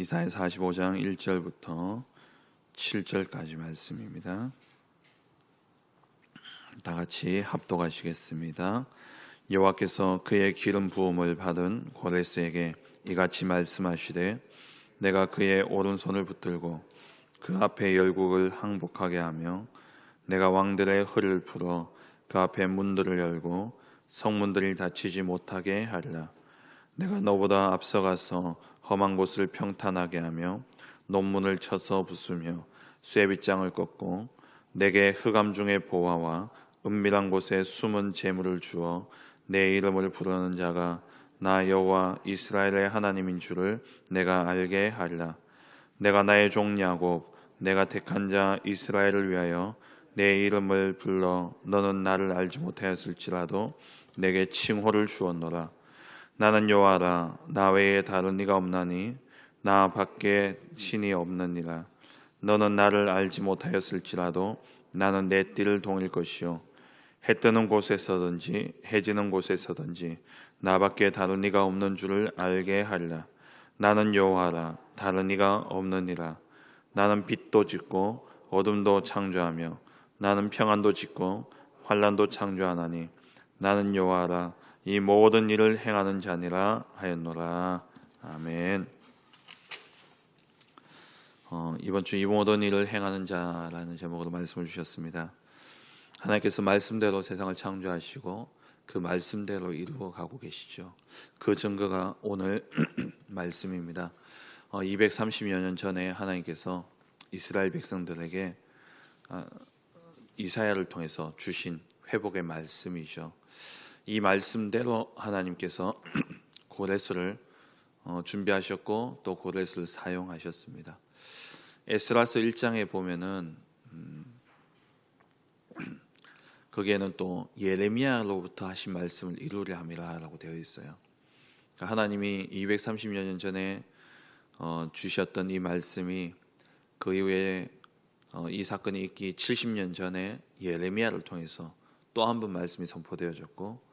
이사야 45장 1절부터 7절까지 말씀입니다. 다 같이 합독하시겠습니다. 여호와께서 그의 기름 부음을 받은 고레스에게 이같이 말씀하시되 내가 그의 오른손을 붙들고 그 앞에 열국을 항복하게 하며 내가 왕들의 허를 풀어 그 앞에 문들을 열고 성문들이 닫히지 못하게 하리라 내가 너보다 앞서가서 험한 곳을 평탄하게 하며 논문을 쳐서 부수며 쇠빗장을 꺾고 내게 흑암 중의 보화와 은밀한 곳에 숨은 재물을 주어 내 이름을 부르는 자가 나 여호와 이스라엘의 하나님인 줄을 내가 알게 하리라. 내가 나의 종 야곱 내가 택한 자 이스라엘을 위하여 내 이름을 불러 너는 나를 알지 못하였을지라도 내게 칭호를 주었노라. 나는 여호와라 나 외에 다른 이가 없나니 나 밖에 신이 없느니라. 너는 나를 알지 못하였을지라도 나는 내 띠를 동일 것이요 해 뜨는 곳에서든지 해 지는 곳에서든지 나밖에 다른 이가 없는 줄을 알게 하리라. 나는 여호와라 다른 이가 없느니라. 나는 빛도 짓고 어둠도 창조하며 나는 평안도 짓고 환란도 창조하나니 나는 여호와라 이 모든 일을 행하는 자니라 하였노라. 아멘. 어, 이번 주 이 모든 일을 행하는 자라는 제목으로 말씀을 주셨습니다. 하나님께서 말씀대로 세상을 창조하시고 그 말씀대로 이루어 가고 계시죠. 그 증거가 오늘 말씀입니다. 어, 230여 년 전에 하나님께서 이스라엘 백성들에게 어, 이사야를 통해서 주신 회복의 말씀이죠. 이 말씀대로 하나님께서 고레스를 어, 준비하셨고 또 고레스를 사용하셨습니다. 에스라서 1장에 보면은 음, 거기에는 또 예레미야로부터 하신 말씀을 이루려 함이라라고 되어 있어요. 그러니까 하나님이 230여 년 전에 어, 주셨던 이 말씀이 그 이후에 어, 이 사건이 있기 70년 전에 예레미야를 통해서 또 한 번 말씀이 선포되어졌고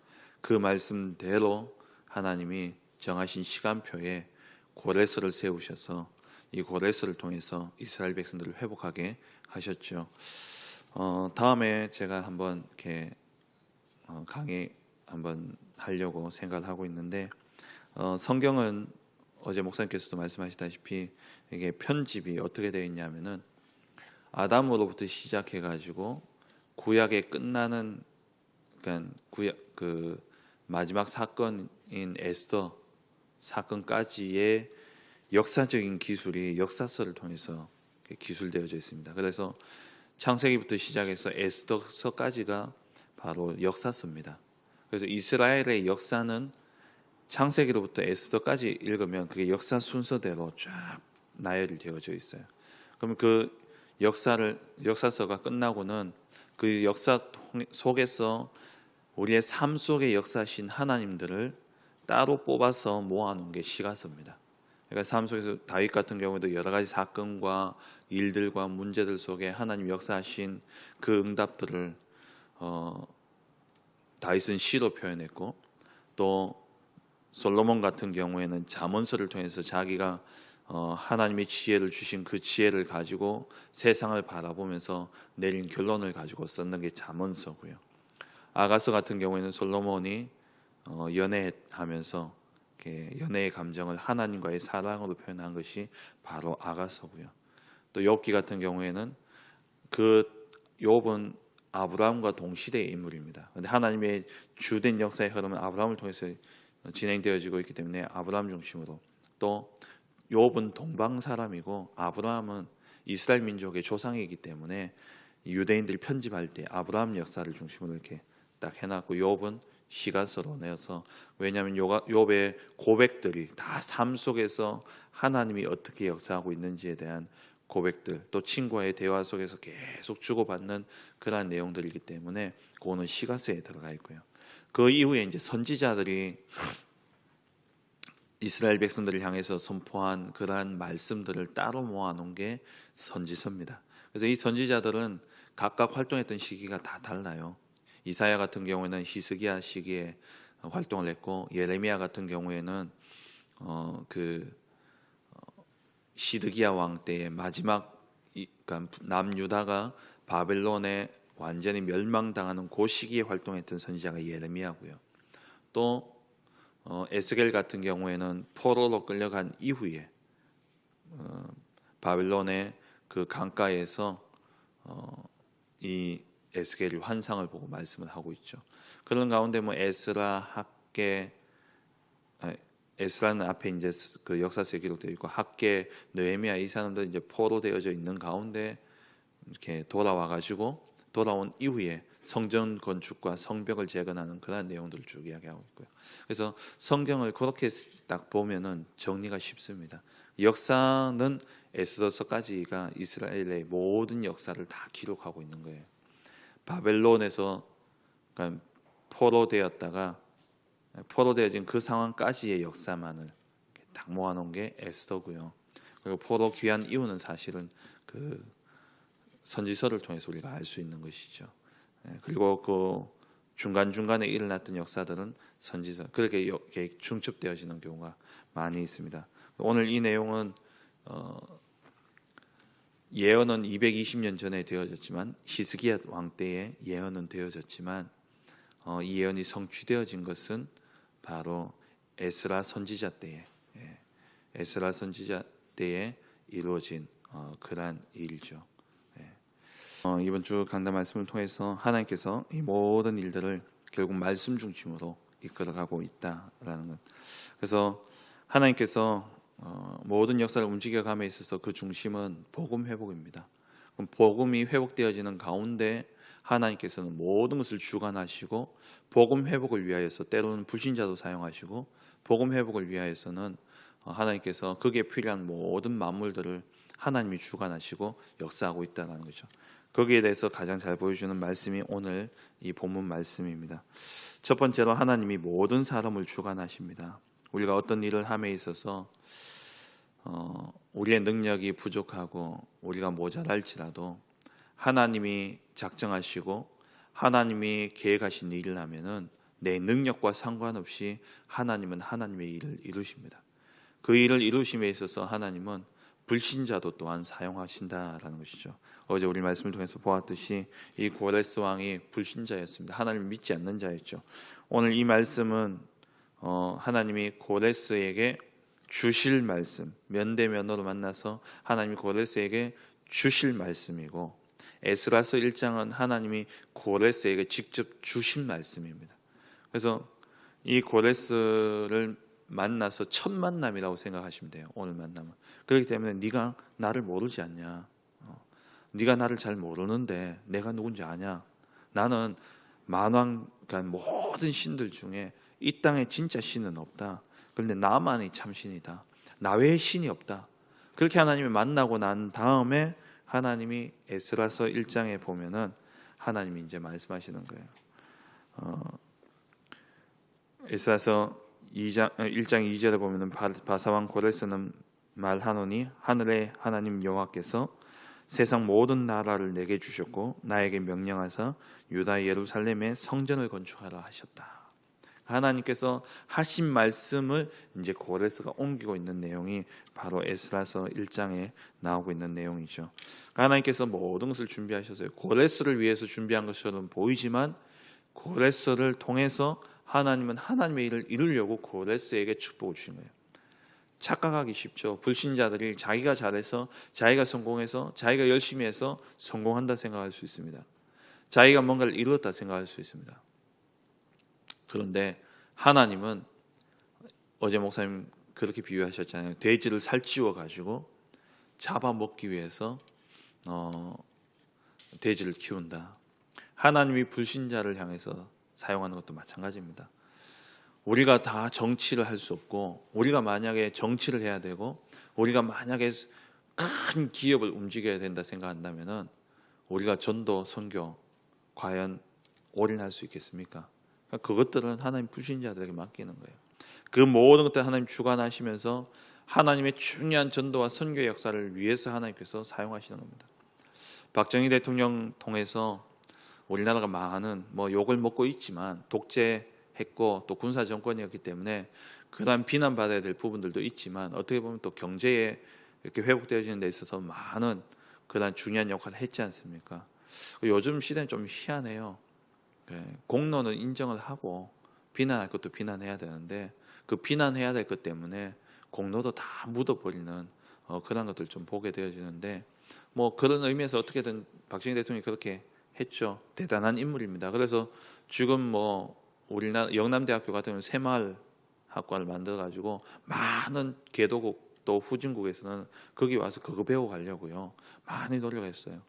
그 말씀대로 하나님이 정하신 시간표에 고레스를 세우셔서 이 고레스를 통해서 이스라엘 백성들을 회복하게 하셨죠. 어, 다음에 제가 한번 이렇게 어, 강의 한번 하려고 생각을 하고 있는데 어, 성경은 어제 목사님께서도 말씀하시다시피 이게 편집이 어떻게 되어 있냐면은 아담으로부터 시작해 가지고 구약에 끝나는 그러니까 구약 그 마지막 사건인 에스더 사건까지의 역사적인 기술이 역사서를 통해서 기술되어져 있습니다. 그래서 창세기부터 시작해서 에스더서까지가 바로 역사서입니다. 그래서 이스라엘의 역사는 창세기로부터 에스더까지 읽으면 그게 역사 순서대로 쫙 나열이 되어져 있어요. 그러면 그 역사를 역사서가 끝나고는 그 역사 속에서 우리의 삶 속에 역사하신 하나님들을 따로 뽑아서 모아놓은 게 시가서입니다. 그러니까 삶 속에서 다윗 같은 경우에도 여러 가지 사건과 일들과 문제들 속에 하나님 역사하신 그 응답들을 어, 다윗은 시로 표현했고 또 솔로몬 같은 경우에는 잠언서를 통해서 자기가 어, 하나님의 지혜를 주신 그 지혜를 가지고 세상을 바라보면서 내린 결론을 가지고 썼는 게 잠언서고요. 아가서 같은 경우에는 솔로몬이 어, 연애하면서 연애의 감정을 하나님과의 사랑으로 표현한 것이 바로 아가서고요. 또 욥기 같은 경우에는 그 욥은 아브라함과 동시대의 인물입니다. 그런데 하나님의 주된 역사의 흐름은 아브라함을 통해서 진행되어지고 있기 때문에 아브라함 중심으로 또 욥은 동방 사람이고 아브라함은 이스라엘 민족의 조상이기 때문에 유대인들이 편집할 때 아브라함 역사를 중심으로 이렇게 딱 해놨고 욥은 시가서로 내어서 왜냐하면 욥의 고백들이 다 삶 속에서 하나님이 어떻게 역사하고 있는지에 대한 고백들 또 친구와의 대화 속에서 계속 주고받는 그러한 내용들이기 때문에 그거는 시가서에 들어가 있고요. 그 이후에 이제 선지자들이 이스라엘 백성들을 향해서 선포한 그러한 말씀들을 따로 모아놓은 게 선지서입니다. 그래서 이 선지자들은 각각 활동했던 시기가 다 달라요. 이사야 같은 경우에는 히스기야 시기에 활동을 했고 예레미야 같은 경우에는 어, 그 어, 시드기야 왕 때의 마지막 이- 그러니까 남유다가 바벨론에 완전히 멸망당하는 그 시기에 활동했던 선지자가 예레미야고요. 또 어, 에스겔 같은 경우에는 포로로 끌려간 이후에 어, 바벨론의 그 강가에서 어, 이 에스겔이 환상을 보고 말씀을 하고 있죠. 그런 가운데 뭐 에스라, 학계, 아, 에스라는 앞에 이제 그 역사서에 기록되어 있고 학계, 느헤미야 이 사람들 이제 포로되어져 있는 가운데 이렇게 돌아와 가지고 돌아온 이후에 성전 건축과 성벽을 재건하는 그런 내용들을 쭉 이야기하고 있고요. 그래서 성경을 그렇게 딱 보면은 정리가 쉽습니다. 역사는 에스더서까지가 이스라엘의 모든 역사를 다 기록하고 있는 거예요. 바벨론에서 그러니까 포로되었다가 포로되어진 그 상황까지의 역사만을 딱 모아놓은 게 에스더고요. 그리고 포로 귀한 이유는 사실은 그 선지서를 통해서 우리가 알 수 있는 것이죠. 예, 그리고 그 중간 중간에 일어났던 역사들은 선지서 그렇게 중첩되어지는 경우가 많이 있습니다. 오늘 이 내용은 어, 예언은 220년 전에 되어졌지만 히스기야 왕 때에 예언은 되어졌지만 어, 이 예언이 성취되어진 것은 바로 에스라 선지자 때에 예, 에스라 선지자 때에 이루어진 어, 그러한 일이죠. 예. 어, 이번 주 강단 말씀을 통해서 하나님께서 이 모든 일들을 결국 말씀 중심으로 이끌어가고 있다라는 것. 그래서 하나님께서 어, 모든 역사를 움직여감에 있어서 그 중심은 복음 회복입니다. 그럼 복음이 회복되어지는 가운데 하나님께서는 모든 것을 주관하시고 복음 회복을 위하여서 때로는 불신자도 사용하시고 복음 회복을 위하여서는 어, 하나님께서 그게 필요한 모든 만물들을 하나님이 주관하시고 역사하고 있다는 거죠. 거기에 대해서 가장 잘 보여주는 말씀이 오늘 이 본문 말씀입니다. 첫 번째로 하나님이 모든 사람을 주관하십니다. 우리가 어떤 일을 함에 있어서 어, 우리의 능력이 부족하고 우리가 모자랄지라도 하나님이 작정하시고 하나님이 계획하신 일을 하면은 내 능력과 상관없이 하나님은 하나님의 일을 이루십니다. 그 일을 이루심에 있어서 하나님은 불신자도 또한 사용하신다라는 것이죠. 어제 우리 말씀을 통해서 보았듯이 이 고레스 왕이 불신자였습니다. 하나님을 믿지 않는 자였죠. 오늘 이 말씀은 어, 하나님이 고레스에게 주실 말씀, 면대면으로 만나서 하나님이 고레스에게 주실 말씀이고 에스라서 1장은 하나님이 고레스에게 직접 주신 말씀입니다. 그래서 이 고레스를 만나서 첫 만남이라고 생각하시면 돼요. 오늘 만남은. 그렇기 때문에 네가 나를 모르지 않냐? 어, 네가 나를 잘 모르는데 내가 누군지 아냐? 나는 만왕 그러니까 모든 신들 중에 이 땅에 진짜 신은 없다. 그런데 나만이 참 신이다. 나 외에 신이 없다. 그렇게 하나님을 만나고 난 다음에 하나님이 에스라서 1장에 보면은 하나님이 이제 말씀하시는 거예요. 어, 에스라서 2장 1장 2절에 보면은 바- 바사왕 고레스는 말하노니 하늘의 하나님 여호와께서 세상 모든 나라를 내게 주셨고 나에게 명령하사 유다 예루살렘에 성전을 건축하라 하셨다. 하나님께서 하신 말씀을 이제 고레스가 옮기고 있는 내용이 바로 에스라서 1장에 나오고 있는 내용이죠. 하나님께서 모든 것을 준비하셨어요. 고레스를 위해서 준비한 것처럼 보이지만 고레스를 통해서 하나님은 하나님의 일을 이루려고 고레스에게 축복을 주신 거예요. 착각하기 쉽죠. 불신자들이 자기가 잘해서 자기가 성공해서 자기가 열심히 해서 성공한다 생각할 수 있습니다. 자기가 뭔가를 이루었다 생각할 수 있습니다. 그런데 하나님은 어제 목사님 그렇게 비유하셨잖아요. 돼지를 살찌워 가지고 잡아먹기 위해서 어, 돼지를 키운다. 하나님이 불신자를 향해서 사용하는 것도 마찬가지입니다. 우리가 다 정치를 할 수 없고 우리가 만약에 정치를 해야 되고 우리가 만약에 큰 기업을 움직여야 된다 생각한다면은 우리가 전도 선교 과연 올인할 수 있겠습니까? 그러니까 그것들은 하나님 불신자들에게 맡기는 거예요. 그 모든 것들 하나님 주관하시면서 하나님의 중요한 전도와 선교 역사를 위해서 하나님께서 사용하시는 겁니다. 박정희 대통령 통해서 우리나라가 많은 뭐 욕을 먹고 있지만 독재했고 또 군사 정권이었기 때문에 그러한 비난받아야 될 부분들도 있지만 어떻게 보면 또 경제에 이렇게 회복되어지는 데 있어서 많은 그런 중요한 역할을 했지 않습니까? 요즘 시대는 좀 희한해요. 예, 공로는 인정을 하고 비난할 것도 비난해야 되는데 그 비난해야 될 것 때문에 공로도 다 묻어버리는 어, 그런 것들 좀 보게 되어지는데 뭐 그런 의미에서 어떻게든 박정희 대통령이 그렇게 했죠. 대단한 인물입니다. 그래서 지금 뭐 우리나라 영남대학교 같은 경우는 새마을 학과를 만들어 가지고 많은 개도국 또 후진국에서는 거기 와서 그거 배워 가려고요. 많이 노력했어요.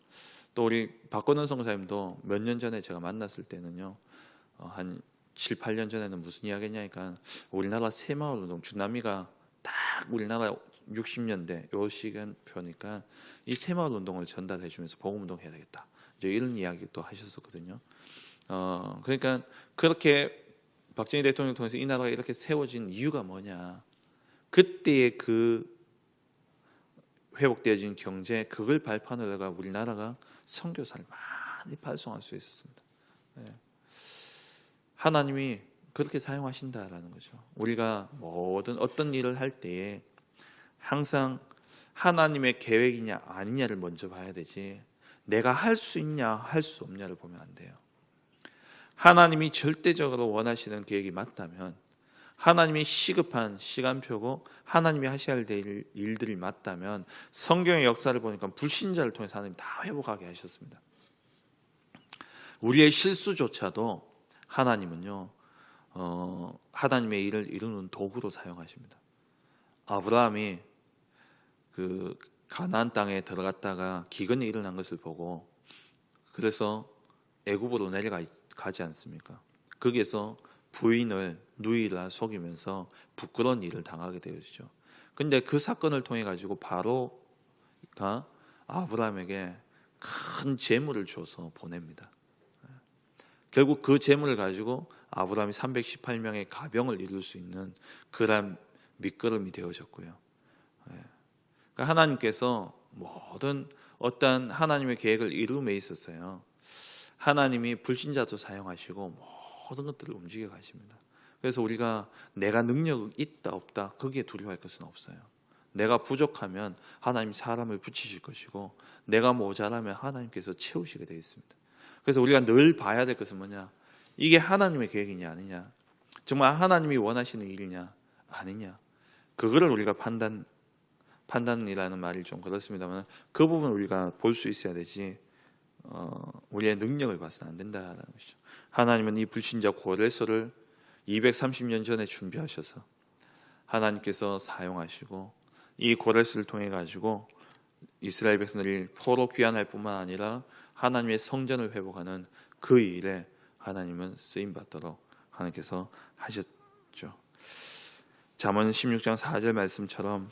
또 우리 박건원 선교사님도 몇 년 전에 제가 만났을 때는요. 어, 한 7, 8년 전에는 무슨 이야기냐니까 우리나라 새마을 운동 주남이가 딱 우리나라 60년대 요 시간표니까 이 새마을 운동을 전달해 주면서 복음 운동 해야 되겠다. 이제 이런 이야기 또 하셨었거든요. 어 그러니까 그렇게 박정희 대통령 통해서 이 나라가 이렇게 세워진 이유가 뭐냐? 그때의 그 회복되어진 경제 그걸 발판으로 가 우리나라가 선교사를 많이 발송할 수 있었습니다. 예. 하나님이 그렇게 사용하신다라는 거죠. 우리가 모든 어떤 일을 할 때에 항상 하나님의 계획이냐 아니냐를 먼저 봐야 되지 내가 할 수 있냐 할 수 없냐를 보면 안 돼요. 하나님이 절대적으로 원하시는 계획이 맞다면 하나님이 시급한 시간표고 하나님이 하셔야 될 일들이 맞다면 성경의 역사를 보니까 불신자를 통해서 하나님 다 회복하게 하셨습니다. 우리의 실수조차도 하나님은요 어, 하나님의 일을 이루는 도구로 사용하십니다. 아브라함이 그 가나안 땅에 들어갔다가 기근이 일어난 것을 보고 그래서 애굽으로 내려가지 않습니까? 거기에서 부인을 누이라 속이면서 부끄러운 일을 당하게 되어지죠. 근데 그 사건을 통해 가지고 바로가 아브라함에게 큰 재물을 줘서 보냅니다. 결국 그 재물을 가지고 아브라함이 318명의 가병을 이룰 수 있는 그런 밑거름이 되어졌고요. 예. 그러니까 하나님께서 모든 어떤 하나님의 계획을 이룸에 있었어요. 하나님이 불신자도 사용하시고 모든 것들을 움직여 가십니다. 그래서 우리가 내가 능력 있다 없다 거기에 두려워할 것은 없어요. 내가 부족하면 하나님 사람을 붙이실 것이고 내가 모자라면 하나님께서 채우시게 되어 있습니다. 그래서 우리가 늘 봐야 될 것은 뭐냐? 이게 하나님의 계획이냐 아니냐? 정말 하나님이 원하시는 일이냐 아니냐? 그거를 우리가 판단 판단이라는 말이 좀 그렇습니다만 그 부분 우리가 볼 수 있어야 되지. 어, 우리의 능력을 봐서는 안 된다라는 것이죠. 하나님은 이 불신자 고레서를 230년 전에 준비하셔서 하나님께서 사용하시고 이 고레스를 통해 가지고 이스라엘 백성들이 포로 귀환할 뿐만 아니라 하나님의 성전을 회복하는 그 일에 하나님은 쓰임 받도록 하나님께서 하셨죠. 잠언 16장 4절 말씀처럼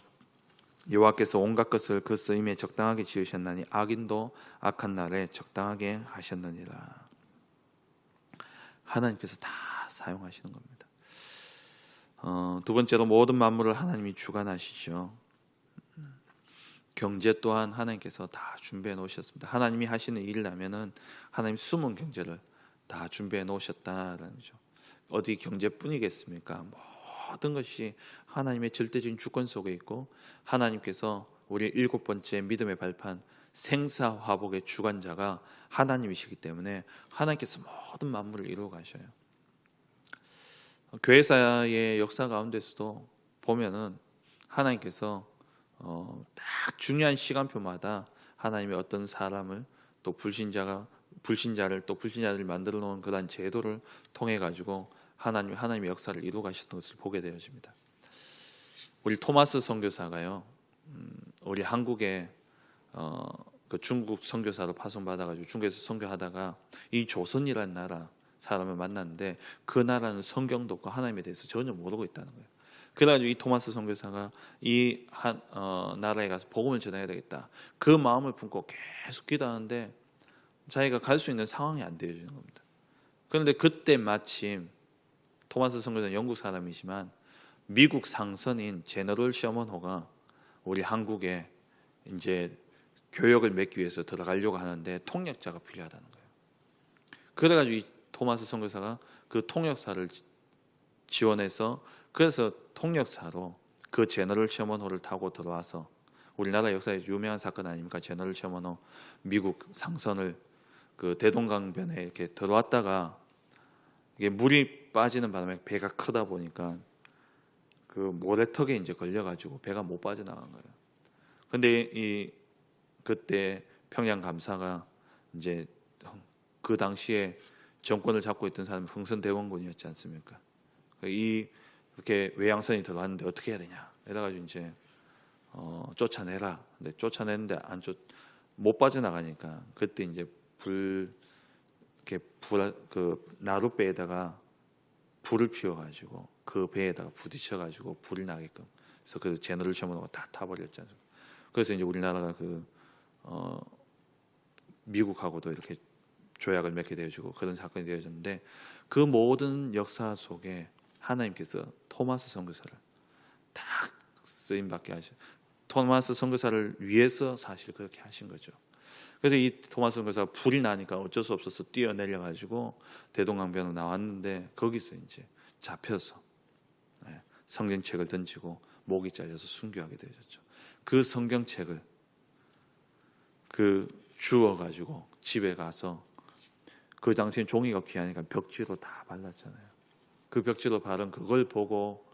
여호와께서 온갖 것을 그 쓰임에 적당하게 지으셨나니 악인도 악한 날에 적당하게 하셨느니라. 하나님께서 다 사용하시는 겁니다. 어, 두 번째로 모든 만물을 하나님이 주관하시죠. 경제 또한 하나님께서 다 준비해 놓으셨습니다. 하나님이 하시는 일이라면은 하나님 숨은 경제를 다 준비해 놓으셨다라는 거죠. 어디 경제뿐이겠습니까? 모든 것이 하나님의 절대적인 주권 속에 있고 하나님께서 우리 일곱 번째 믿음의 발판 생사화복의 주관자가 하나님이시기 때문에 하나님께서 모든 만물을 이루어 가셔요. 교회사의 역사 가운데서도 보면은 하나님께서 어, 딱 중요한 시간표마다 하나님의 어떤 사람을 또 불신자가 불신자를 또 불신자들을 만들어 놓은 그러한 제도를 통해 가지고 하나님 하나님의 역사를 이루어 가셨던 것을 보게 되어집니다. 우리 토마스 선교사가요. 음, 우리 한국에 어, 그 중국 선교사로 파송 받아 가지고 중국에서 선교하다가 이 조선이라는 나라 사람을 만났는데 그 나라는 성경도 없고 하나님에 대해서 전혀 모르고 있다는 거예요. 그래가지고 이 토마스 선교사가 이 한, 어, 나라에 가서 복음을 전해야 되겠다. 그 마음을 품고 계속 기도하는데 자기가 갈 수 있는 상황이 안 되어지는 겁니다. 그런데 그때 마침 토마스 선교사는 영국 사람이지만 미국 상선인 제너럴 셔먼호가 우리 한국에 이제 교역을 맺기 위해서 들어가려고 하는데 통역자가 필요하다는 거예요. 그래가지고 이 토마스 선교사가 그 통역사를 지원해서 그래서 통역사로 그 제너럴 셔먼호를 타고 들어와서 우리나라 역사에 유명한 사건 아닙니까? 제너럴 셔먼호 미국 상선을 그 대동강변에 이렇게 들어왔다가 이게 물이 빠지는 바람에 배가 크다 보니까 그 모래턱에 이제 걸려가지고 배가 못 빠져나간 거예요. 근데 이 그때 평양 감사가 이제 그 당시에 정권을 잡고 있던 사람이 흥선 대원군이었지 않습니까? 이 이렇게 외양선이 들어왔는데 어떻게 해야 되냐? 이래가 지고 이제 어, 쫓아내라. 근데 쫓아내는데 안 쫓, 못 빠져나가니까 그때 이제 불 이렇게 불그 나룻배에다가 불을 피워가지고 그 배에다가 부딪혀가지고 불이 나게끔 그래서 그 제너럴 셔먼호가 다 않습니까? 그래서 이제 우리나라가 그 어, 미국하고도 이렇게 조약을 맺게 되어지고 그런 사건이 되어졌는데 그 모든 역사 속에 하나님께서 토마스 선교사를 딱 쓰임 받게 하셔. 토마스 선교사를 위해서 사실 그렇게 하신 거죠. 그래서 이 토마스 선교사가 불이 나니까 어쩔 수 없어서 뛰어내려 가지고 대동강변으로 나왔는데 거기서 이제 잡혀서 예, 성경책을 던지고 목이 잘려서 순교하게 되었죠. 그 성경책을 그 주워 가지고 집에 가서 그 당시엔 종이가 귀하니까 벽지로 다 발랐잖아요. 그 벽지로 바른 그걸 보고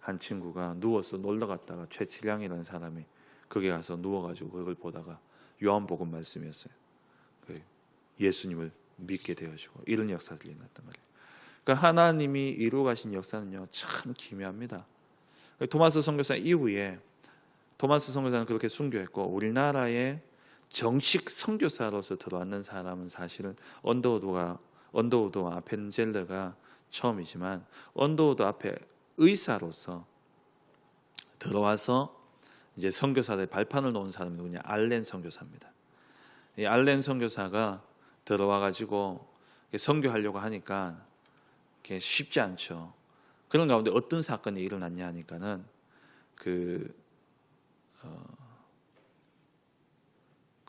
한 친구가 누워서 놀러 갔다가 최칠량이라는 사람이 거기 가서 누워가지고 그걸 보다가 요한복음 말씀이었어요. 그 예수님을 믿게 되어지고 이런 역사들이 일어났단 말이에요. 그러니까 하나님이 이루어 가신 역사는요 참 기묘합니다. 토마스 선교사 이후에 토마스 선교사는 그렇게 순교했고 우리나라에 정식 선교사로서 들어왔는 사람은 사실은 언더우드가 언더우드와 아펜젤러가 처음이지만 언더우드 앞에 의사로서 들어와서 이제 선교사들 발판을 놓은 사람이 누구냐 알렌 선교사입니다. 이 알렌 선교사가 들어와 가지고 선교하려고 하니까 쉽지 않죠. 그런 가운데 어떤 사건이 일어났냐 하니까는 그, 어,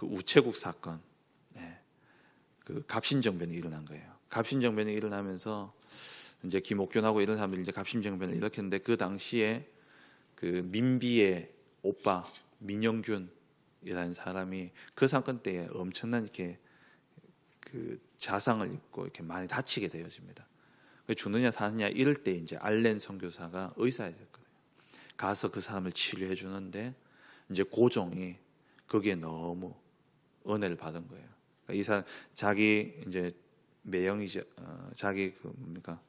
그 우체국 사건, 네. 그 갑신정변이 일어난 거예요. 갑신정변이 일어나면서 이제 김옥균하고 이런 사람들이 이제 갑신정변을 일으켰는데 그 당시에 그 민비의 오빠 민영균이라는 사람이 그 사건 때에 엄청난 이렇게 그 자상을 입고 이렇게 많이 다치게 되어집니다. 죽느냐 사느냐 이럴 때 이제 알렌 선교사가 의사였거든요. 가서 그 사람을 치료해 주는데 이제 고종이 거기에 너무 은혜를 받은 거예요. 그러니까 이 사람 자기 이제 매형이죠. 어, 자기 그 뭡니까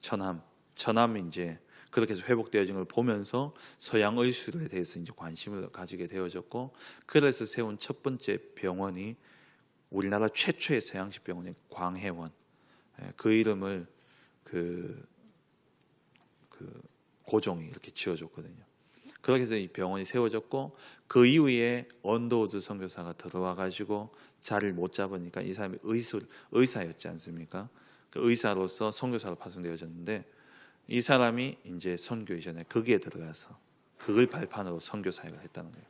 천함, 천함이 이제 그렇게 해서 회복되어진 걸 보면서 서양 의술에 대해서 이제 관심을 가지게 되어졌고 그래서 세운 첫 번째 병원이 우리나라 최초의 서양식 병원인 광해원 예, 그 이름을 그, 그 고종이 이렇게 지어줬거든요. 그렇게 해서 이 병원이 세워졌고 그 이후에 언더우드 선교사가 들어와 가지고 자리를 못 잡으니까 이 사람이 의술 의사였지 않습니까? 그 의사로서 선교사로 파송되어졌는데 이 사람이 이제 선교 이전에 거기에 들어가서 그걸 발판으로 선교 사역을 했다는 거예요.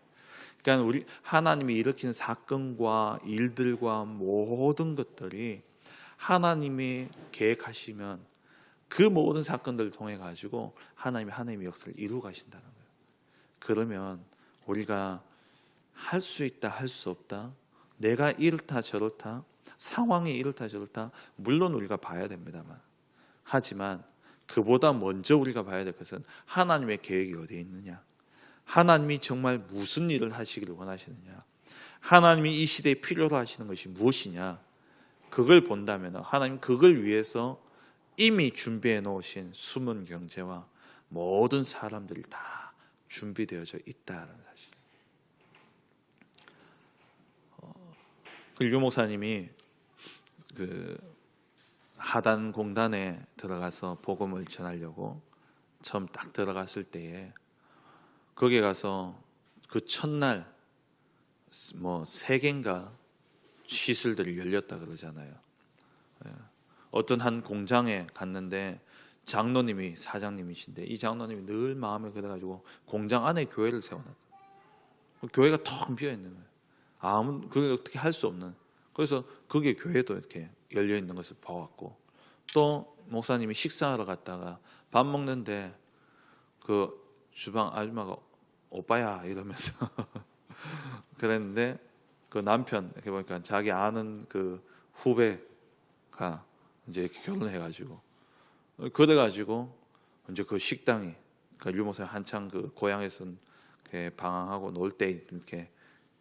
그러니까 우리 하나님이 일으키는 사건과 일들과 모든 것들이 하나님이 계획하시면 그 모든 사건들을 통해 가지고 하나님이 하나님의 역사를 이루 가신다는. 그러면 우리가 할 수 있다 할 수 없다 내가 이렇다 저렇다 상황이 이렇다 저렇다 물론 우리가 봐야 됩니다만. 하지만 그보다 먼저 우리가 봐야 될 것은 하나님의 계획이 어디에 있느냐? 하나님이 정말 무슨 일을 하시기를 원하시느냐? 하나님이 이 시대에 필요로 하시는 것이 무엇이냐? 그걸 본다면 하나님 그걸 위해서 이미 준비해 놓으신 숨은 경제와 모든 사람들이 다 준비되어져 있다는 사실. 어, 유 목사님이 그 하단 공단에 들어가서 복음을 전하려고 처음 딱 들어갔을 때에 거기에 가서 그 첫날 뭐 세 개인가 시설들이 열렸다 그러잖아요. 예. 어떤 한 공장에 갔는데 장로님이 사장님이신데 이 장로님이 늘 마음에 그래가지고 공장 안에 교회를 세워놨다. 교회가 텅 비어 있는 거예요. 아무 그걸 어떻게 할 수 없는 그래서 그게 교회도 이렇게 열려 있는 것을 보았고 또 목사님이 식사하러 갔다가 밥 먹는데 그 주방 아줌마가 오빠야 이러면서 그랬는데 그 남편 이렇게 보니까 자기 아는 그 후배가 이제 이렇게 결혼해가지고 그래 가지고 이제 그 식당이 그러니까 유모사 한창 그 고향에서 방황하고 놀 때 이렇게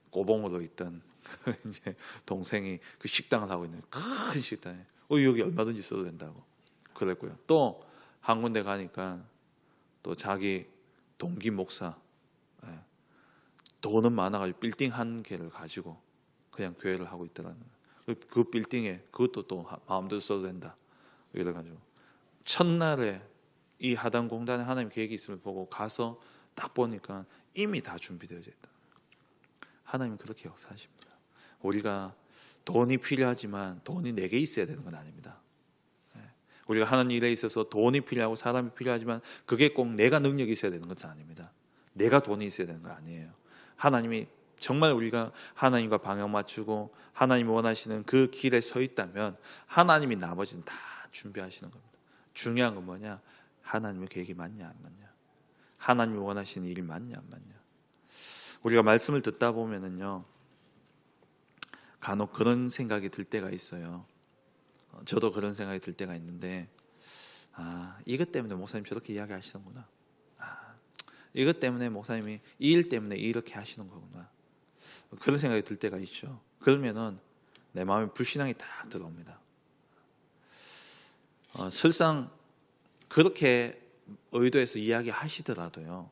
꼬봉으로 있던 이제 동생이 그 식당을 하고 있는 큰 식당에 어 여기 얼마든지 써도 된다고 그랬고요. 또 한 군데 가니까 또 자기 동기 목사 예, 돈은 많아가지고 빌딩 한 개를 가지고 그냥 교회를 하고 있더라는. 그, 그 빌딩에 그것도 또 하- 마음대로 써도 된다 이래가지고 첫날에 이 하단 공단에 하나님 계획이 있음을 보고 가서 딱 보니까 이미 다 준비되어져 있다. 하나님 그렇게 역사하십니다. 우리가 돈이 필요하지만 돈이 내게 있어야 되는 건 아닙니다. 예. 우리가 하는 일에 있어서 돈이 필요하고 사람이 필요하지만 그게 꼭 내가 능력이 있어야 되는 것은 아닙니다. 내가 돈이 있어야 되는 거 아니에요. 하나님이 정말 우리가 하나님과 방향 맞추고 하나님이 원하시는 그 길에 서 있다면 하나님이 나머지는 다 준비하시는 겁니다. 중요한 건 뭐냐? 하나님의 계획이 맞냐 안 맞냐? 하나님이 원하시는 일이 맞냐 안 맞냐? 우리가 말씀을 듣다 보면은요. 간혹 그런 생각이 들 때가 있어요. 어, 저도 그런 생각이 들 때가 있는데 아, 이것 때문에 목사님 저렇게 이야기하시는구나. 아, 이것 때문에 목사님이 이 일 때문에 이렇게 하시는 거구나. 그런 생각이 들 때가 있죠. 그러면은 내 마음에 불신앙이 딱 들어옵니다. 어, 설상 그렇게 의도해서 이야기하시더라도요.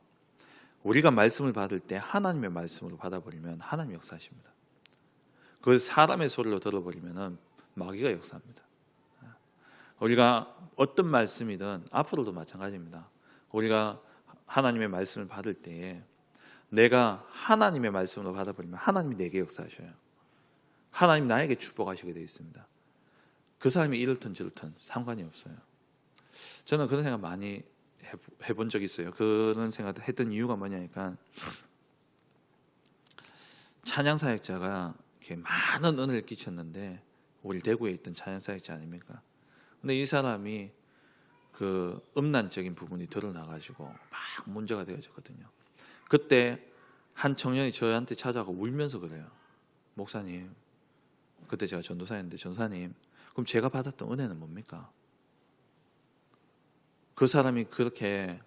우리가 말씀을 받을 때 하나님의 말씀으로 받아버리면 하나님 역사하십니다. 그걸 사람의 소리로 들어버리면은 마귀가 역사합니다. 우리가 어떤 말씀이든 앞으로도 마찬가지입니다. 우리가 하나님의 말씀을 받을 때에 내가 하나님의 말씀으로 받아버리면 하나님이 내게 역사하셔요. 하나님 나에게 축복하시게 되어 있습니다. 그 사람이 이렇든 저렇든 상관이 없어요. 저는 그런 생각 많이 해- 해본 적이 있어요. 그런 생각을 했던 이유가 뭐냐니까 찬양 사역자가 이렇게 많은 은혜를 끼쳤는데 우리 대구에 있던 찬양 사역자 아닙니까? 근데 이 사람이 그 음란적인 부분이 드러나가지고 막 문제가 되어졌거든요. 그때 한 청년이 저한테 찾아가 울면서 그래요. 목사님, 그때 제가 전도사였는데 전도사님, 그럼 제가 받았던 은혜는 뭡니까? 그 사람이 그렇게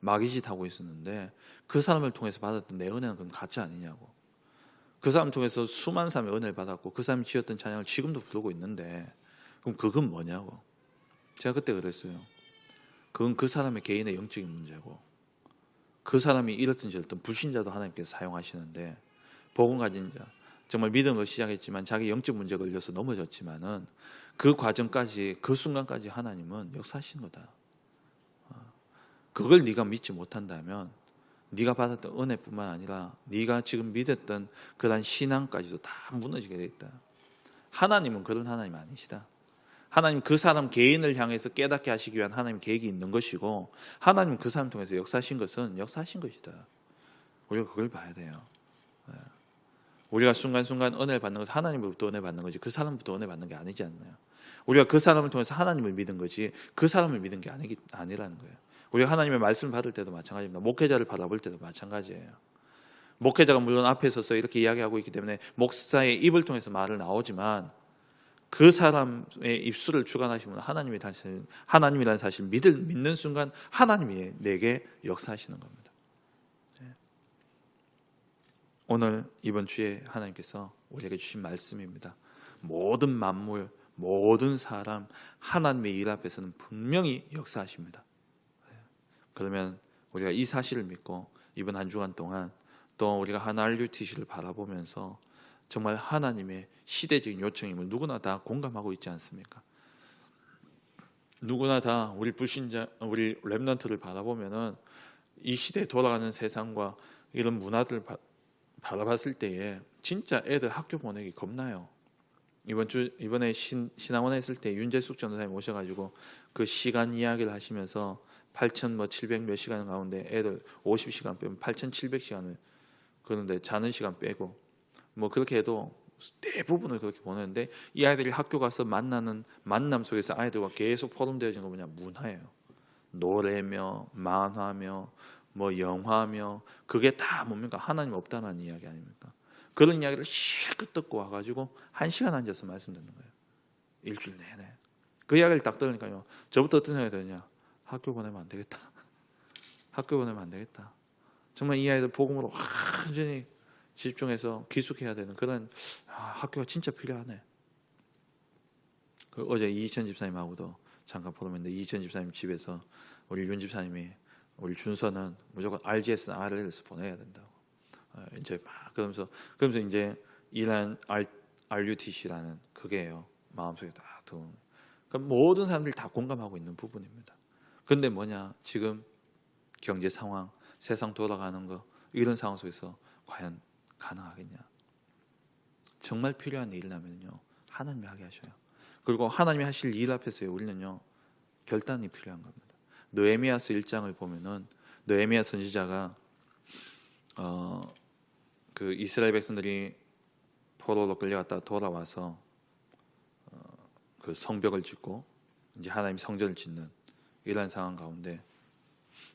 마귀짓 하고 있었는데 그 사람을 통해서 받았던 내 은혜는 그럼 가짜 아니냐고. 그 사람 통해서 수많은 사람이 은혜를 받았고 그 사람이 지었던 찬양을 지금도 부르고 있는데 그럼 그건 뭐냐고. 제가 그때 그랬어요. 그건 그 사람의 개인의 영적인 문제고 그 사람이 이렇든 저렇든 불신자도 하나님께서 사용하시는데 복음 가진 자 정말 믿음으로 시작했지만 자기 영적 문제 걸려서 넘어졌지만은 그 과정까지 그 순간까지 하나님은 역사하신 거다. 어, 그걸 네가 믿지 못한다면 네가 받았던 은혜뿐만 아니라 네가 지금 믿었던 그런 신앙까지도 다 무너지게 돼 있다. 하나님은 그런 하나님 아니시다. 하나님 그 사람 개인을 향해서 깨닫게 하시기 위한 하나님 계획이 있는 것이고 하나님 그 사람 통해서 역사하신 것은 역사하신 것이다. 우리가 그걸 봐야 돼요. 예. 우리가 순간순간 은혜를 받는 것은 하나님으로부터 은혜 받는 거지 그 사람부터 은혜 받는 게 아니지 않나요? 우리가 그 사람을 통해서 하나님을 믿은 거지 그 사람을 믿은 게 아니, 아니라는 거예요. 우리가 하나님의 말씀을 받을 때도 마찬가지입니다. 목회자를 바라볼 때도 마찬가지예요. 목회자가 물론 앞에 서서 이렇게 이야기하고 있기 때문에 목사의 입을 통해서 말을 나오지만 그 사람의 입술을 주관하시면 하나님이 사실 하나님이라는 사실 믿을 믿는 순간 하나님이 내게 역사하시는 겁니다. 네. 오늘 이번 주에 하나님께서 우리에게 주신 말씀입니다. 모든 만물, 모든 사람 하나님의 일 앞에서는 분명히 역사하십니다. 네. 그러면 우리가 이 사실을 믿고 이번 한 주간 동안 또 우리가 UTC를 바라보면서 정말 하나님의 시대적인 요청임을 누구나 다 공감하고 있지 않습니까? 누구나 다 우리 불신자, 우리 렘넌트를 바라보면은 이 시대에 돌아가는 세상과 이런 문화들을 바, 바라봤을 때에 진짜 애들 학교 보내기 겁나요. 이번 주 이번에 신, 신앙원에 있을 때 윤재숙 전도사님 오셔가지고 그 시간 이야기를 하시면서 8천 뭐700몇 시간 가운데 애들 50시간 빼면 8,700시간을 그런데 자는 시간 빼고 뭐 그렇게 해도 대부분을 그렇게 보내는데 이 아이들이 학교 가서 만나는 만남 속에서 아이들과 계속 포럼되어진 거 뭐냐 문화예요. 노래며 만화며 뭐 영화며 그게 다 뭡니까 하나님 없다는 이야기 아닙니까? 그런 이야기를 실컷 듣고 와가지고 한 시간 앉아서 말씀 듣는 거예요. 일주일 내내 그 이야기를 딱 들으니까요. 저부터 어떤 생각이 드냐? 학교 보내면 안 되겠다. 학교 보내면 안 되겠다. 정말 이 아이들 복음으로 완전히 집중해서 기숙해야 되는 그런 아, 학교가 진짜 필요하네. 그 어제 이희천 집사님하고도 잠깐 포럼했는데 이희천 집사님 집에서 우리 윤 집사님이 우리 준서는 무조건 RGS, RLS 보내야 된다고. 어, 이제 막 그러면서 그러면서 이제 이란 R, RUTC라는 그게요 마음속에 딱 들어오는. 그러니까 모든 사람들이 다 공감하고 있는 부분입니다. 근데 뭐냐 지금 경제 상황, 세상 돌아가는 거 이런 상황 속에서 과연 가능하겠냐? 정말 필요한 일이라면요 하나님이 하게 하셔요. 그리고 하나님이 하실 일 앞에서요 우리는요 결단이 필요한 겁니다. 느헤미야서 1장을 보면은 느헤미야 선지자가 어 그 이스라엘 백성들이 포로로 끌려갔다 돌아와서 어, 그 성벽을 짓고 이제 하나님 성전을 짓는 이런 상황 가운데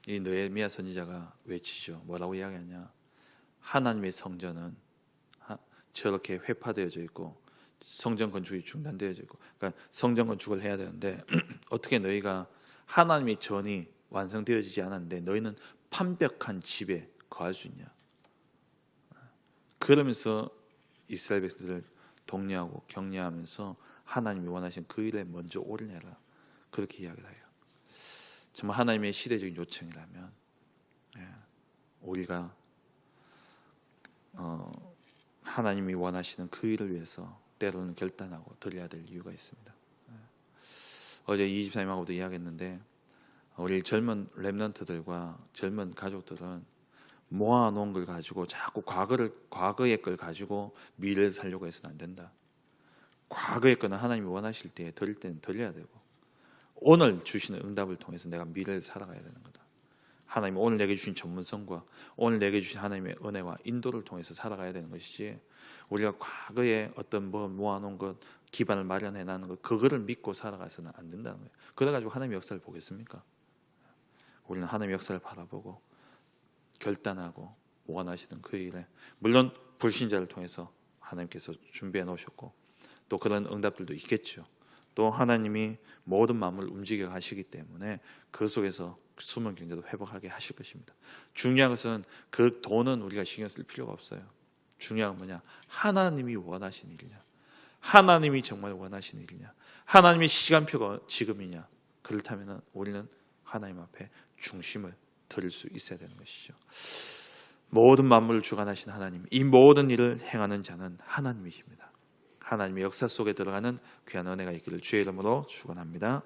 이 느헤미야 선지자가 외치죠. 뭐라고 이야기하냐? 하나님의 성전은 하- 저렇게 회파되어져 있고 성전 건축이 중단되어져 있고, 그러니까 성전 건축을 해야 되는데 어떻게 너희가 하나님의 전이 완성되어지지 않았는데 너희는 판벽한 집에 거할 수 있냐? 그러면서 이스라엘 백성들을 독려하고 격려하면서 하나님이 원하신 그 일에 먼저 올인해라 그렇게 이야기를 해요. 정말 하나님의 시대적인 요청이라면 예, 우리가 어, 하나님이 원하시는 그 일을 위해서 때로는 결단하고 드려야 될 이유가 있습니다. 예. 어제 이 집사님하고도 이야기했는데 우리 젊은 랩런트들과 젊은 가족들은 모아놓은 걸 가지고 자꾸 과거를 과거의 걸 가지고 미래를 살려고 해서는 안 된다. 과거의 거는 하나님이 원하실 때 드릴 때는 드려야 되고 오늘 주시는 응답을 통해서 내가 미래를 살아가야 되는 거다. 하나님 오늘 내게 주신 전문성과 오늘 내게 주신 하나님의 은혜와 인도를 통해서 살아가야 되는 것이지 우리가 과거에 어떤 뭐 모아놓은 것 기반을 마련해 놔는 것 그거를 믿고 살아가서는 안 된다는 거예요. 그래 가지고 하나님의 역사를 보겠습니까? 우리는 하나님의 역사를 바라보고 결단하고 원하시는 그 일에 물론 불신자를 통해서 하나님께서 준비해 놓으셨고 또 그런 응답들도 있겠죠. 또 하나님이 모든 마음을 움직여 가시기 때문에 그 속에서 숨은 경제도 회복하게 하실 것입니다. 중요한 것은 그 돈은 우리가 신경 쓸 필요가 없어요. 중요한 건 뭐냐? 하나님이 원하신 일이냐? 하나님이 정말 원하신 일이냐? 하나님의 시간표가 지금이냐? 그렇다면 우리는 하나님 앞에 중심을 드릴 수 있어야 되는 것이죠. 모든 만물을 주관하신 하나님, 이 모든 일을 행하는 자는 하나님이십니다. 하나님의 역사 속에 들어가는 귀한 은혜가 있기를 주의 이름으로 축원합니다.